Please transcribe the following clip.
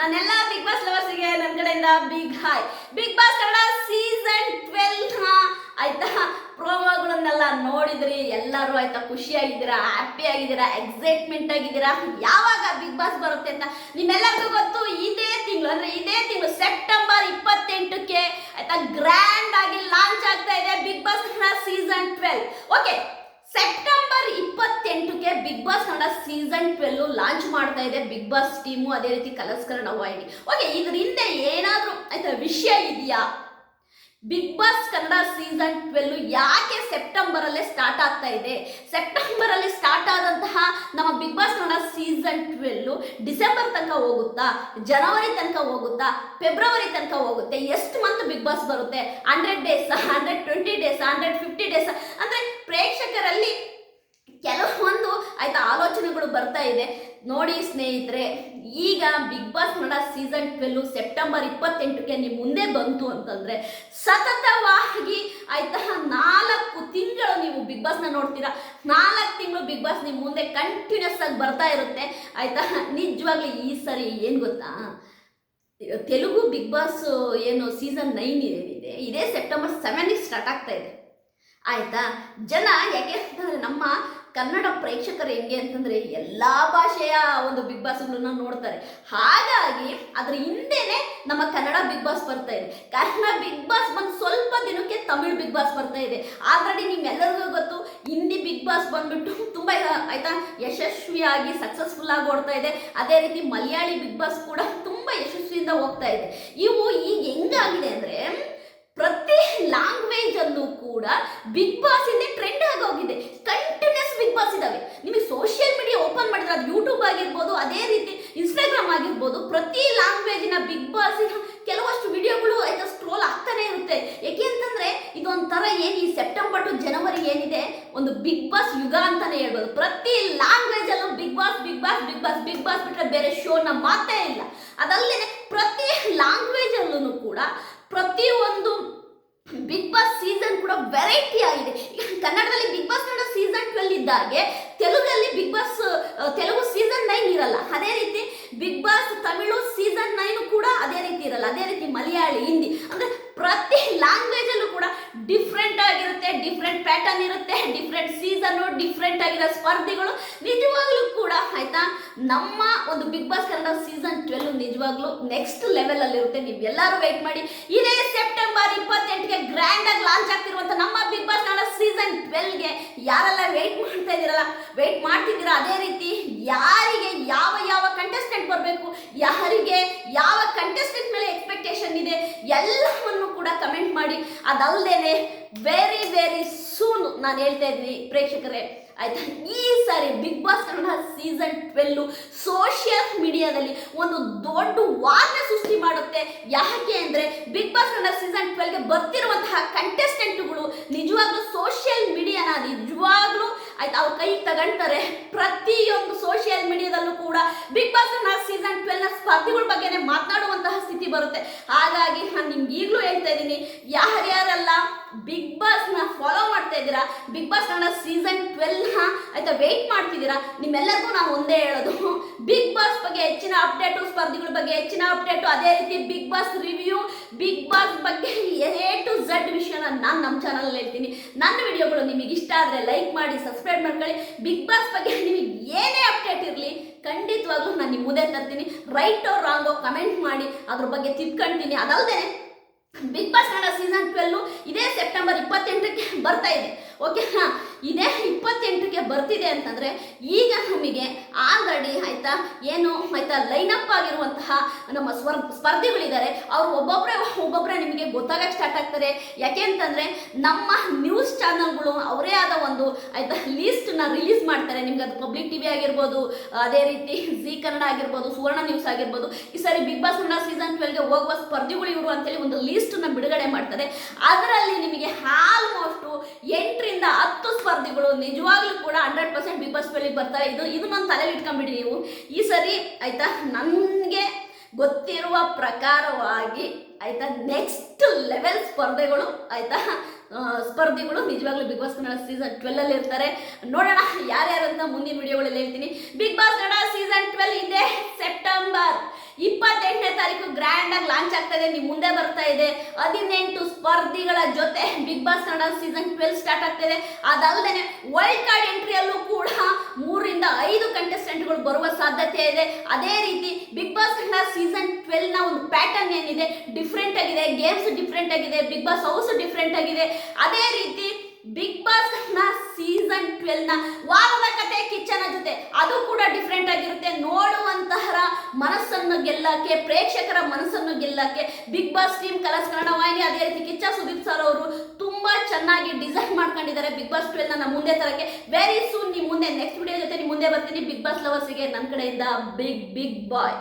ನನ್ನೆಲ್ಲ big boss ಲವರ್ಸ್ಗೆ ನನ್ನ ಕಡೆಯಿಂದ big hi big boss Kannada season twelve ಆಯ್ತಾ? ಪ್ರೋಮೋಗಳನ್ನೆಲ್ಲ ನೋಡಿದ್ರಿ, ಎಲ್ಲರೂ ಆಯ್ತಾ ಖುಷಿಯಾಗಿದ್ದೀರಾ ಹ್ಯಾಪಿ ಆಗಿದ್ದೀರಾ ಎಕ್ಸೈಟ್ಮೆಂಟ್ ಆಗಿದ್ದೀರಾ? ಯಾವಾಗ ಬಿಗ್ ಬಾಸ್ ಬರುತ್ತೆ ಅಂತ ನಿಮ್ಮೆಲ್ಲರಿಗೂ ಗೊತ್ತು, ಇದೇ ತಿಂಗಳು, ಅಂದ್ರೆ ಇದೇ ತಿಂಗಳು ಸೆಪ್ಟೆಂಬರ್ ಇಪ್ಪತ್ತೆಂಟಕ್ಕೆ ಆಯ್ತಾ ಗ್ರ್ಯಾಂಡ್ ಆಗಿ ಲಾಂಚ್ ಆಗ್ತಾ ಇದೆ big boss season twelve okay September ಇಪ್ಪತ್ತೆಂಟಕ್ಕೆ big boss Kannada season twelve launch ಮಾಡ್ತಾ ಇದೆ. ಬಿಗ್ ಬಾಸ್ ಟೀಮು ಅದೇ ರೀತಿ ನಾವು ವಾಹಿನಿ ಓಕೆ ಇದ್ರ ಹಿಂದೆ ಏನಾದರೂ ಆಯ್ತಾ ವಿಷಯ ಇದೆಯಾ? Big boss Kannada season twelve ಯಾಕೆ ಸೆಪ್ಟೆಂಬರ್ ಅಲ್ಲೇ ಸ್ಟಾರ್ಟ್ ಆಗ್ತಾ ಇದೆ? ಸೆಪ್ಟೆಂಬರ್ ಅಲ್ಲಿ ಸ್ಟಾರ್ಟ್ ಆದಂತಹ ನಮ್ಮ big boss Kannada season twelve December ತನಕ ಹೋಗುತ್ತಾ? ಜನವರಿ ತನಕ ಹೋಗುತ್ತಾ? ಫೆಬ್ರವರಿ ತನಕ ಹೋಗುತ್ತೆ? ಎಷ್ಟು ಮಂತ್ ಬಿಗ್ ಬಾಸ್ ಬರುತ್ತೆ. Hundred days hundred twenty days hundred fifty days ಅಂದ್ರೆ ಬರ್ತಾ ಇದೆ. ನೋಡಿ ಸ್ನೇಹಿತರೆ, ಈಗ big boss Kannada season twelve September ಇಪ್ಪತ್ತೆಂಟಕ್ಕೆ ನಿಮ್ಮ ಮುಂದೆ ಬಂತು ಅಂತಂದ್ರೆ ಸತತವಾಗಿ ಆಯ್ತಾ ನಾಲ್ಕು ತಿಂಗಳು ನೀವು ಬಿಗ್ ಬಾಸ್ನ ನೋಡ್ತೀರಾ. ನಾಲ್ಕು ತಿಂಗಳು ಬಿಗ್ ಬಾಸ್ ನಿಮ್ಮ ಮುಂದೆ ಕಂಟಿನ್ಯೂಸ್ ಆಗಿ ಬರ್ತಾ ಇರುತ್ತೆ. ಆಯ್ತಾ? ನಿಜವಾಗ್ಲೂ ಈ ಸರಿ ಏನು ಗೊತ್ತಾ? ತೆಲುಗು ಬಿಗ್ ಬಾಸ್ ಏನು ಸೀಸನ್ ನೈನ್ ಏನಿದೆ, ಇದೇ ಸೆಪ್ಟೆಂಬರ್ ಸೆವೆನ್ ಸ್ಟಾರ್ಟ್ ಆಗ್ತಾ ಇದೆ. ಆಯ್ತಾ? ಜನ ಯಾಕೆ ಅಂತಂದ್ರೆ ನಮ್ಮ ಕನ್ನಡ ಪ್ರೇಕ್ಷಕರು ಹೆಂಗೆ ಅಂತಂದ್ರೆ ಎಲ್ಲ ಭಾಷೆಯ ಒಂದು ಬಿಗ್ ಬಾಸ್ಗಳನ್ನ ನೋಡ್ತಾರೆ. ಹಾಗಾಗಿ ಅದ್ರ ಹಿಂದೆನೆ ನಮ್ಮ ಕನ್ನಡ ಬಿಗ್ ಬಾಸ್ ಬರ್ತಾ ಇದೆ. ಕನ್ನಡ ಬಿಗ್ ಬಾಸ್ ಬಂದು ಸ್ವಲ್ಪ ದಿನಕ್ಕೆ ತಮಿಳ್ ಬಿಗ್ ಬಾಸ್ ಬರ್ತಾ ಇದೆ. ಆಲ್ರೆಡಿ ನಿಮ್ಮೆಲ್ಲರಿಗೂ ಗೊತ್ತು, ಹಿಂದಿ ಬಿಗ್ ಬಾಸ್ ಬಂದ್ಬಿಟ್ಟು ತುಂಬಾ, ಆಯ್ತಾ, ಯಶಸ್ವಿಯಾಗಿ ಸಕ್ಸಸ್ಫುಲ್ ಆಗಿ ಓಡ್ತಾ ಇದೆ. ಅದೇ ರೀತಿ ಮಲಯಾಳಿ ಬಿಗ್ ಬಾಸ್ ಕೂಡ ತುಂಬಾ ಯಶಸ್ವಿಯಿಂದ ಹೋಗ್ತಾ ಇದೆ. ಇವು ಈಗ ಹೆಂಗಾಗಿದೆ ಅಂದ್ರೆ ಪ್ರತಿ ಲ್ಯಾಂಗ್ವೇಜ್ ಅಲ್ಲೂ ಕೂಡ ಬಿಗ್ ಬಾಸ್ ಇಂದ ಟ್ರೆಂಡ್ ಆಗಿ ಹೋಗಿದೆ. ಕಂಟಿನ್ಯೂಸ್ ಬಿಗ್ ಬಾಸ್ ಇದಾವೆ. ನಿಮಗೆ ಸೋಷಿಯಲ್ ಮೀಡಿಯಾ ಓಪನ್ ಮಾಡಿದ್ರೆ ಅದು ಯೂಟ್ಯೂಬ್ ಆಗಿರ್ಬೋದು, ಅದೇ ರೀತಿ ಇನ್ಸ್ಟಾಗ್ರಾಮ್ ಆಗಿರ್ಬೋದು, ಪ್ರತಿ ಲ್ಯಾಂಗ್ವೇಜಿನ ಬಿಗ್ ಬಾಸ್ ಕೆಲವಷ್ಟು ವಿಡಿಯೋಗಳು ಆಯ್ತಾ ಸ್ಕ್ರೋಲ್ ಆಗ್ತಾನೆ ಇರುತ್ತೆ. ಯಾಕೆ ಅಂತಂದ್ರೆ ಇದೊಂಥರ ಏನು ಈ ಸೆಪ್ಟೆಂಬರ್ ಟು ಜನವರಿ ಏನಿದೆ? ಒಂದು ಬಿಗ್ ಬಾಸ್ ಯುಗ ಅಂತಾನೆ ಹೇಳ್ಬೋದು. ಪ್ರತಿ ಲ್ಯಾಂಗ್ವೇಜ್ ಅಲ್ಲೂ big boss big boss big boss big boss ಬಿಟ್ರೆ ಬೇರೆ ಶೋನ ಮಾತೇ ಇಲ್ಲ. ಅದಲ್ಲದೆ ಪ್ರತಿ ಲ್ಯಾಂಗ್ವೇಜ್ ಅಲ್ಲೂ ಕೂಡ ಪ್ರತಿಯೊಂದು ಬಿಗ್ ಬಾಸ್ ಸೀಸನ್ ಕೂಡ ವೆರೈಟಿ ಆಗಿದೆ. ಕನ್ನಡದಲ್ಲಿ big boss Kannada season twelve ಇದ್ದಾಗೆ, ತೆಲುಗಲ್ಲಿ big boss Telugu season nine ಇರಲ್ಲ. ಅದೇ ರೀತಿ big boss Tamil season nine ಕೂಡ ಅದೇ ರೀತಿ ಇರಲ್ಲ. ಅದೇ ರೀತಿ ಮಲಯಾಳಿ, ಹಿಂದಿ. ಅಂದ್ರೆ ಪ್ರತಿ ಲ್ಯಾಂಗ್ವೇಜ್ ಅಲ್ಲೂ ಕೂಡ ಡಿಫ್ರೆಂಟ್ ಆಗಿರುತ್ತೆ ಡಿಫ್ರೆಂಟ್ ಪ್ಯಾಟರ್ನ್ ಇರುತ್ತೆ ಡಿಫ್ರೆಂಟ್ ಸೀಸನ್ ಡಿಫ್ರೆಂಟ್ ಆಗಿರೋ ಸ್ಪರ್ಧಿಗಳು. ನಮ್ಮ ಒಂದು big boss Kannada season twelve ನಿಜವಾಗ್ಲೂ ನೆಕ್ಸ್ಟ್ ಲೆವೆಲ್ ಅಲ್ಲಿ ಇರುತ್ತೆ. ನೀವು ಎಲ್ಲರೂ ವೆಯ್ಟ್ ಮಾಡಿ. ಇದೇ ಸೆಪ್ಟೆಂಬರ್ ಇಪ್ಪತ್ತೆಂಟಿಗೆ ಗ್ರ್ಯಾಂಡ್ ಆಗಿ ಲಾಂಚ್ ಆಗ್ತಿರುವಂತ ನಮ್ಮ ಬಿಗ್ ಬಾಸ್ ಕನ್ನಡ ಸೀಸನ್ ಟ್ವೆಲ್ಗೆ ಯಾರೆಲ್ಲ ವೆಯ್ಟ್ ಮಾಡ್ತಾ ಇದ್ದೀರಲ್ಲ ವೆಯ್ಟ್ ಮಾಡ್ತಿದ್ದೀರಾ ಅದೇ ರೀತಿ ಯಾರಿಗೆ ಯಾವ ಯಾವ ಕಂಟೆಸ್ಟೆಂಟ್ ಬರಬೇಕು, ಯಾರಿಗೆ ಯಾವ ಕಂಟೆಸ್ಟೆಂಟ್ ಮೇಲೆ ಎಕ್ಸ್ಪೆಕ್ಟೇಷನ್ ಇದೆ ಎಲ್ಲವನ್ನು ಕೂಡ ಕಮೆಂಟ್ ಮಾಡಿ. ಅದಲ್ಲದೆ ವೆರಿ ವೆರಿ ಸೂನ್ ನಾನು ಹೇಳ್ತಾ ಇದ್ದೀನಿ ಪ್ರೇಕ್ಷಕರೇ. ಆಯ್ತಾ? ಈ ಸಾರಿ big boss Kannada season twelve social ಮೀಡಿಯಾದಲ್ಲಿ ಒಂದು ದೊಡ್ಡ ವಾರ್ನೆ ಸೃಷ್ಟಿ ಮಾಡುತ್ತೆ. ಯಾಕೆ ಅಂದರೆ ಬಿಗ್ ಬಾಸ್ ಕನ್ನಡ ಸೀಸನ್ ಟ್ವೆಲ್ಗೆ ಬರ್ತಿರುವಂತಹ ಕಂಟೆಸ್ಟೆಂಟ್ಗಳು ನಿಜವಾಗ್ಲೂ ಸೋಷಿಯಲ್ ಮೀಡಿಯಾನ ನಿಜವಾಗ್ಲೂ ಆಯ್ತಾ ಅವ್ರ ಕೈ ತಗೊಂತಾರೆ. ಪ್ರತಿಯೊಂದು ಸೋಷಿಯಲ್ ಮೀಡಿಯಾದಲ್ಲೂ ಕೂಡ ಬಿಗ್ ಬಾಸ್ ಕನ್ನಡ ಸೀಸನ್ ಟ್ವೆಲ್ನ ಸ್ಪರ್ಧಿಗಳ ಬಗ್ಗೆನೇ ಮಾತನಾಡುವಂತಹ ಸ್ಥಿತಿ ಬರುತ್ತೆ. ಹಾಗಾಗಿ ನಾನು ನಿಮ್ಗೆ ಈಗಲೂ ಹೇಳ್ತಾ ಇದ್ದೀನಿ, ಯಾರ್ಯಾರೆಲ್ಲ ಬಿಗ್ ಮಾಡ್ತಾ ಇದ್ದೀರಾ? ಬಿಗ್ ಬಾಸ್ ಕನ್ನಡ ಸೀಸನ್ ಟ್ವೆಲ್ನ ಆಯ್ತಾ ವೆಯ್ಟ್ ಮಾಡ್ತಿದ್ದೀರಾ? ನಿಮ್ಮೆಲ್ಲರಿಗೂ ನಾನು ಒಂದೇ ಹೇಳೋದು. ಬಿಗ್ ಬಾಸ್ ಬಗ್ಗೆ ಹೆಚ್ಚಿನ ಅಪ್ಡೇಟು ಸ್ಪರ್ಧಿಗಳ ಬಗ್ಗೆ ಹೆಚ್ಚಿನ ಅಪ್ಡೇಟು ಅದೇ ರೀತಿ big boss review big boss ಬಗ್ಗೆ ಎ ಟು ಝಡ್ ವಿಷಯನ ನಾನು ನಮ್ಮ ಚಾನಲ್ ಹೇಳ್ತೀನಿ. ನನ್ನ ವಿಡಿಯೋಗಳು ನಿಮಗೆ ಇಷ್ಟ ಆದರೆ ಲೈಕ್ ಮಾಡಿ ಸಬ್ಸ್ಕ್ರೈಬ್ ಮಾಡ್ಕೊಳ್ಳಿ. ಬಿಗ್ ಬಾಸ್ ಬಗ್ಗೆ ನಿಮಗೆ ಏನೇ ಅಪ್ಡೇಟ್ ಇರಲಿ, ಖಂಡಿತವಾಗ್ಲೂ ನಾನು ನಿಮ್ಮ ಮುಂದೆ ತರ್ತೀನಿ. ರೈಟ್ ಅವ್ರ ರಾಂಗೋ ಕಮೆಂಟ್ ಮಾಡಿ. ಅದ್ರ ಬಗ್ಗೆ ತಿಳ್ಕೊಂತೀನಿ. ಅದಲ್ಲದೆ big boss Kannada season twelve ಇದೇ ಸೆಪ್ಟೆಂಬರ್ ಇಪ್ಪತ್ತೆಂಟಕ್ಕೆ ಬರ್ತಾ ಇದೆ. ಓಕೆ ಹಾಂ ಇದೇ ಇಪ್ಪತ್ತೆಂಟಕ್ಕೆ ಬರ್ತಿದೆ ಅಂತಂದರೆ ಈಗ ನಮಗೆ ಆಲ್ರೆಡಿ ಆಯಿತಾ ಏನು ಆಯಿತಾ ಲೈನಪ್ ಆಗಿರುವಂತಹ ನಮ್ಮ ಸ್ವರ್, ಸ್ಪರ್ಧಿಗಳಿದ್ದಾರೆ. ಅವರು ಒಬ್ಬೊಬ್ಬರೇ ಒಬ್ಬೊಬ್ಬರೇ ನಿಮಗೆ ಗೊತ್ತಾಗಕ್ಕೆ ಸ್ಟಾರ್ಟ್ ಆಗ್ತಾರೆ. ಯಾಕೆ ಅಂತಂದರೆ ನಮ್ಮ ನ್ಯೂಸ್ ಚಾನಲ್ಗಳು ಅವರೇ ಆದ ಒಂದು ಆಯಿತಾ ಲೀಸ್ಟನ್ನ ರಿಲೀಸ್ ಮಾಡ್ತಾರೆ. ನಿಮ್ಗೆ ಅದು ಪಬ್ಲಿಕ್ ಟಿ ವಿ ಆಗಿರ್ಬೋದು, ಅದೇ ರೀತಿ ಜಿ ಕನ್ನಡ ಆಗಿರ್ಬೋದು, ಸುವರ್ಣ ನ್ಯೂಸ್ ಆಗಿರ್ಬೋದು. ಈ ಸಾರಿ ಬಿಗ್ ಬಾಸ್ ಕನ್ನಡ ಸೀಸನ್ ಟ್ವೆಲ್ಗೆ ಹೋಗುವ ಸ್ಪರ್ಧಿಗಳು ಇವರು ಅಂತೇಳಿ ಒಂದು ಲೀಸ್ಟನ್ನ ಬಿಡುಗಡೆ ಮಾಡ್ತಾರೆ. ಅದರಲ್ಲಿ ನಿಮಗೆ ಆಲ್ಮೋಸ್ಟು ಎಂಟರಿಂದ ಹತ್ತು ಸ್ಪರ್ಧಿಗಳು ನಿಜವಾಗ್ಲೂ ಕೂಡ ಹಂಡ್ರೆಡ್ ಪರ್ಸೆಂಟ್ ಬಿಗ್ ಬಾಸ್ ಬೆಳಿಗ್ಗೆ ಬರ್ತಾರೆ ಇದು ಇದು ನನ್ನ ತಲೆಗೆ ಇಟ್ಕೊಂಡ್ಬಿಡಿ ನೀವು. ಈ ಸರಿ ಆಯ್ತಾ, ನನಗೆ ಗೊತ್ತಿರುವ ಪ್ರಕಾರವಾಗಿ ಆಯ್ತಾ ನೆಕ್ಸ್ಟ್ ಲೆವೆಲ್ ಸ್ಪರ್ಧೆಗಳು ಆಯ್ತಾ ಸ್ಪರ್ಧಿಗಳು ನಿಜವಾಗ್ಲೂ big boss Kannada season twelve ಅಲ್ಲಿ ಇರ್ತಾರೆ. ನೋಡೋಣ ಯಾರ್ಯಾರು ಅಂತ ಮುಂದಿನ ವಿಡಿಯೋಗಳಲ್ಲಿ ಹೇಳ್ತೀನಿ. Big boss Kannada season twelve ಇದೆ ಸೆಪ್ಟೆಂಬರ್ ಇಪ್ಪತ್ತೆಂಟನೇ ತಾರೀಕು ಗ್ರ್ಯಾಂಡ್ ಆಗಿ ಲಾಂಚ್ ಆಗ್ತಾ ಇದೆ ನಿಮ್ ಮುಂದೆ ಬರ್ತಾ ಇದೆ. ಹದಿನೆಂಟು ಸ್ಪರ್ಧಿಗಳ ಜೊತೆ big boss Kannada season twelve start ಆಗ್ತಾ ಇದೆ ಅದಲ್ಲದೆ ವೈಲ್ಡ್ ಕಾರ್ಡ್ ಎಂಟ್ರಿಯಲ್ಲೂ ಕೂಡ ಮೂರರಿಂದ ಐದು ಕಂಟೆಸ್ಟೆಂಟ್ಗಳು ಬರುವ ಸಾಧ್ಯತೆ ಇದೆ. ಅದೇ ರೀತಿ ಬಿಗ್ ಬಾಸ್ ಕನ್ನಡ ಸೀಸನ್ನ ಒಂದು ಪ್ಯಾಟರ್ನ್ ಏನಿದೆ? ಡಿಫ್ರೆಂಟ್ ಆಗಿದೆ. ಗೇಮ್ಸ್ ಡಿಫ್ರೆಂಟ್ ಆಗಿದೆ. ಬಿಗ್ ಬಾಸ್ ಹೌಸ್ ಡಿಫ್ರೆಂಟ್ ಆಗಿದೆ. ಅದೇ ರೀತಿ ಬಿಗ್ ಬಾಸ್ನ ಸೀಸನ್ ಟ್ವೆಲ್ನ ವಾರದ ಕತೆ ಕಿಚ್ಚನ ಜೊತೆ ಅದು ಕೂಡ ಡಿಫ್ರೆಂಟ್ ಆಗಿರುತ್ತೆ. ನೋಡುವಂತಹ ಮನಸ್ಸನ್ನು ಗೆಲ್ಲಕ್ಕೆ, ಪ್ರೇಕ್ಷಕರ ಮನಸ್ಸನ್ನು ಗೆಲ್ಲಕ್ಕೆ big boss team Colors Kannada ವಾಹಿನಿ ಅದೇ ರೀತಿ ಕಿಚ್ಚ ಸುದೀಪ್ ಸರ್ ಅವರು ತುಂಬಾ ಚೆನ್ನಾಗಿ ಡಿಸೈನ್ ಮಾಡ್ಕೊಂಡಿದ್ದಾರೆ ಬಿಗ್ ಬಾಸ್ ಟ್ವೆಲ್ನ ಮುಂದೆ ತರಕ್ಕೆ. ವೆರಿ ಸೂನ್ ನಿಮ್ಮ ಮುಂದೆ ನೆಕ್ಸ್ಟ್ ವಿಡಿಯೋ ಜೊತೆ ನಿಮ್ಮ ಮುಂದೆ ಬರ್ತೀನಿ. ಬಿಗ್ ಬಾಸ್ ಲವರ್ಸ್ಗೆ ನನ್ನ ಕಡೆಯಿಂದ ಬಿಗ್ ಬಿಗ್ ಬಾಯ್